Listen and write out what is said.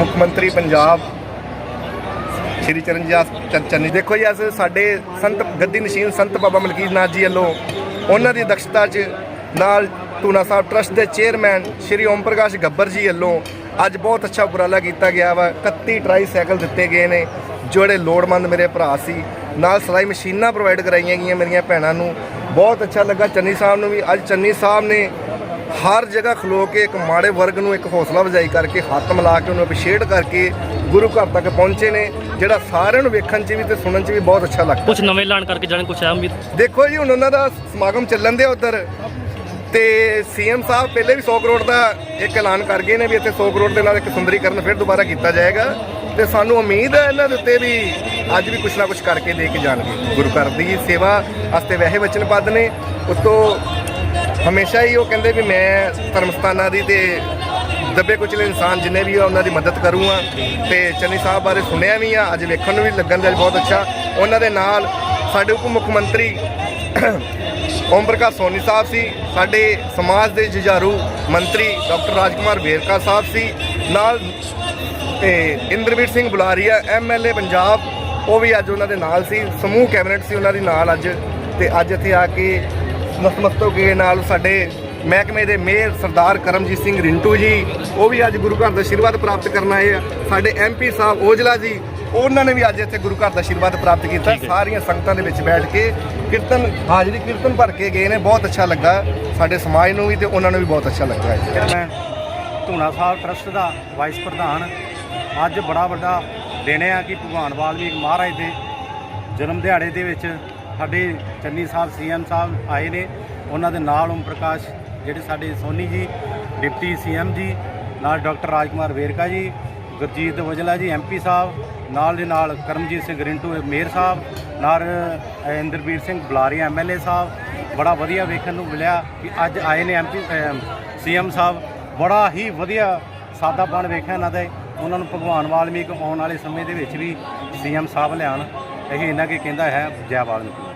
ਮੁੱਖ ਮੰਤਰੀ ਪੰਜਾਬ, ਸ਼੍ਰੀ ਚਰਨਜੀਤ ਚੰਨੀ ਦੇਖੋ ਜੀ, ਅੱਜ ਸਾਡੇ ਸੰਤ ਗੱਦੀ ਨਸ਼ੀਨ ਸੰਤ ਬਾਬਾ ਮਲਕੀਤ ਨਾਥ ਜੀ ਵੱਲੋਂ ਉਹਨਾਂ ਦੀ ਦਖਸ਼ਤਾ 'ਚ ਨਾਲ ਟੂਨਾ ਸਾਹਿਬ ਟਰਸਟ ਦੇ ਚੇਅਰਮੈਨ ਸ਼੍ਰੀ ਓਮ ਪ੍ਰਕਾਸ਼ ਗੱਬਰ ਜੀ ਵੱਲੋਂ ਅੱਜ ਬਹੁਤ ਅੱਛਾ ਉਪਰਾਲਾ ਕੀਤਾ ਗਿਆ ਵਾ। 31 ਟਰਾਈ ਸਾਈਕਲ ਦਿੱਤੇ ਗਏ ਨੇ, ਜਿਹੜੇ ਲੋੜਮੰਦ ਮੇਰੇ ਭਰਾ ਸੀ। ਨਾਲ ਸਿਲਾਈ ਮਸ਼ੀਨਾਂ ਪ੍ਰੋਵਾਈਡ ਕਰਾਈਆਂ ਗਈਆਂ ਮੇਰੀਆਂ ਭੈਣਾਂ ਨੂੰ। ਬਹੁਤ ਅੱਛਾ ਲੱਗਾ। ਚੰਨੀ ਸਾਹਿਬ ਨੂੰ ਵੀ ਅੱਜ ਚੰਨੀ ਸਾਹਿਬ ਨੇ ਹਰ ਜਗ੍ਹਾ ਖਲੋ ਕੇ ਇੱਕ ਮਾੜੇ ਵਰਗ ਨੂੰ ਇੱਕ ਹੌਸਲਾ ਵਜਾਈ ਕਰਕੇ ਹੱਥ ਮਿਲਾ ਕੇ ਉਹਨੂੰ ਅਪਿਸ਼ੇਟ ਕਰਕੇ ਗੁਰੂ ਘਰ ਤੱਕ ਪਹੁੰਚੇ ਨੇ ਜਿਹੜਾ ਸਾਰਿਆਂ ਨੂੰ ਵੇਖਣ 'ਚ ਵੀ ਤੇ ਸੁਣਨ 'ਚ ਵੀ ਬਹੁਤ ਅੱਛਾ ਲੱਗਦਾ। ਕੁਝ ਨਵੇਂ ਐਲਾਨ ਕਰਕੇ ਜਾਣੇ ਕੁਝ ਅਹਿਮ ਵੀ ਦੇਖੋ ਜੀ ਹੁਣ ਉਹਨਾਂ ਦਾ ਸਮਾਗਮ ਚੱਲਣ ਦੇ ਉਧਰ। ਤੇ ਸੀਐਮ ਸਾਹਿਬ ਪਹਿਲੇ ਵੀ 100 ਕਰੋੜ ਦਾ ਇੱਕ ਐਲਾਨ ਕਰ ਗਏ ਨੇ ਵੀ ਇੱਥੇ 100 ਕਰੋੜ ਦੇ ਨਾਲ ਇੱਕ ਸੁੰਦਰੀਕਰਨ ਫਿਰ ਦੁਬਾਰਾ ਕੀਤਾ ਜਾਏਗਾ। ਤੇ ਸਾਨੂੰ ਉਮੀਦ ਹੈ ਇਹਨਾਂ ਦੇ ਉੱਤੇ ਵੀ ਅੱਜ ਵੀ ਕੁਛ ਨਾ ਕੁਛ ਕਰਕੇ ਦੇ ਕੇ ਜਾਣਗੇ। ਗੁਰੂ ਘਰ ਦੀ ਸੇਵਾ ਵਾਸਤੇ ਵੈਸੇ ਵਚਨਬੱਧ ਨੇ। ਉਤੋਂ ਹਮੇਸ਼ਾ ਹੀ ਉਹ ਕਹਿੰਦੇ ਵੀ ਮੈਂ ਧਰਮ ਸਥਾਨਾਂ ਦੀ ਤੇ ਦੱਬੇ ਕੁਚਲੇ ਇਨਸਾਨ ਜਿੰਨੇ ਵੀ ਆ, ਉਹਨਾਂ ਦੀ ਮਦਦ ਕਰੂੰਗਾ। ਤੇ ਚੰਨੀ ਸਾਹਿਬ ਬਾਰੇ ਸੁਣਿਆ ਵੀ ਆ, ਅੱਜ ਵੇਖਣ ਨੂੰ ਵੀ ਲੱਗਣ ਦੇ ਬਹੁਤ ਅੱਛਾ। ਉਹਨਾਂ ਦੇ ਨਾਲ ਸਾਡੇ ਉਪ ਮੁੱਖ ਮੰਤਰੀ ਓਮ ਪ੍ਰਕਾਸ਼ ਸੋਨੀ ਸਾਹਿਬ ਸੀ, ਸਾਡੇ ਸਮਾਜ ਦੇ ਜੁਝਾਰੂ ਮੰਤਰੀ ਡਾਕਟਰ ਰਾਜਕੁਮਾਰ ਵੇਰਕਾ ਸਾਹਿਬ ਸੀ, ਨਾਲ ਤੇ ਇੰਦਰਵੀਰ ਸਿੰਘ ਬੁਲਾਰੀਆ ਐਮਐਲਏ ਪੰਜਾਬ, ਉਹ ਵੀ ਅੱਜ ਉਹਨਾਂ ਦੇ ਨਾਲ ਸੀ, ਸਮੂਹ ਕੈਬਨਿਟ ਸੀ ਉਹਨਾਂ ਦੇ ਨਾਲ ਅੱਜ। ਤੇ ਅੱਜ ਇੱਥੇ ਆ ਕੇ ਨਤਮਸਤਕ ਹੋਏ ਨਾਲ ਸਾਡੇ ਮਹਿਕਮੇ ਦੇ ਮੇਅਰ ਸਰਦਾਰ ਕਰਮਜੀਤ ਸਿੰਘ ਰਿੰਟੂ ਜੀ ਉਹ ਵੀ ਅੱਜ ਗੁਰੂ ਘਰ ਦਾ ਆਸ਼ੀਰਵਾਦ ਪ੍ਰਾਪਤ ਕਰਨ ਆਏ ਆ। ਸਾਡੇ ਐਮਪੀ ਸਾਹਿਬ ਓਜਲਾ ਜੀ ਉਹਨਾਂ ਨੇ ਵੀ ਅੱਜ ਇੱਥੇ ਗੁਰੂ ਘਰ ਦਾ ਆਸ਼ੀਰਵਾਦ ਪ੍ਰਾਪਤ ਕੀਤਾ। ਸਾਰੀਆਂ ਸੰਗਤਾਂ ਦੇ ਵਿੱਚ ਬੈਠ ਕੇ ਕੀਰਤਨ ਹਾਜ਼ਰੀ ਕੀਰਤਨ ਭਰ ਕੇ ਗਏ ਨੇ ਬਹੁਤ ਅੱਛਾ ਲੱਗਾ ਸਾਡੇ ਸਮਾਜ ਨੂੰ ਵੀ ਤੇ ਉਹਨਾਂ ਨੂੰ ਵੀ ਬਹੁਤ ਅੱਛਾ ਲੱਗਾ ਮੈਂ ਧੂਣਾ ਸਾਹਿਬ ਟਰਸਟ ਦਾ ਵਾਈਸ ਪ੍ਰਧਾਨ ਅੱਜ ਬੜਾ ਵੱਡਾ ਦਿਨ ਆ ਕਿ ਭਗਵਾਨ ਵਾਲਮੀਕ ਮਹਾਰਾਜ ਦੇ ਜਨਮ ਦਿਹਾੜੇ ਦੇ ਵਿੱਚ ਸਾਡੇ ਚੰਨੀ ਸਾਹਿਬ ਸੀਐਮ ਸਾਹਿਬ ਆਏ ਨੇ। ਉਹਨਾਂ ਦੇ ਨਾਲ ਓਮ ਪ੍ਰਕਾਸ਼ ਜਿਹੜੇ ਸਾਡੇ ਸੋਨੀ ਜੀ ਡਿਪਟੀ ਸੀਐਮ ਜੀ ਨਾਲ ਡਾਕਟਰ ਰਾਜਕੁਮਾਰ ਵੇਰਕਾ ਜੀ ਗੁਰਜੀਤ ਵਜਲਾ ਜੀ ਐਮਪੀ ਸਾਹਿਬ ਨਾਲ ਦੇ ਨਾਲ ਕਰਮਜੀਤ ਸਿੰਘ ਰਿੰਟੂ ਮੇਅਰ ਸਾਹਿਬ ਨਾਲ ਅ, ਇੰਦਰਬੀਰ ਸਿੰਘ ਬੁਲਾਰੀ ਐਮਐਲਏ ਸਾਹਿਬ। ਬੜਾ ਵਧੀਆ ਵੇਖਣ ਨੂੰ ਮਿਲਿਆ ਕਿ ਅੱਜ ਆਏ ਨੇ ਐਮਪੀ ਸੀਐਮ ਸਾਹਿਬ। ਬੜਾ ਹੀ ਵਧੀਆ ਸਾਦਾਪਣ ਵੇਖਿਆ ਇਹਨਾਂ ਦੇ। ਉਹਨਾਂ ਨੂੰ ਭਗਵਾਨ ਵਾਲਮੀਕ ਆਉਣ ਵਾਲੇ ਸਮੇਂ ਦੇ ਵਿੱਚ ਵੀ ਸੀਐਮ ਸਾਹਿਬ ਲਿਆਉਣ। ਇਹ ਇਹਨਾਂ ਕੇ ਕਹਿੰਦਾ ਹੈ ਜੈ ਵਾਲਮੀਕ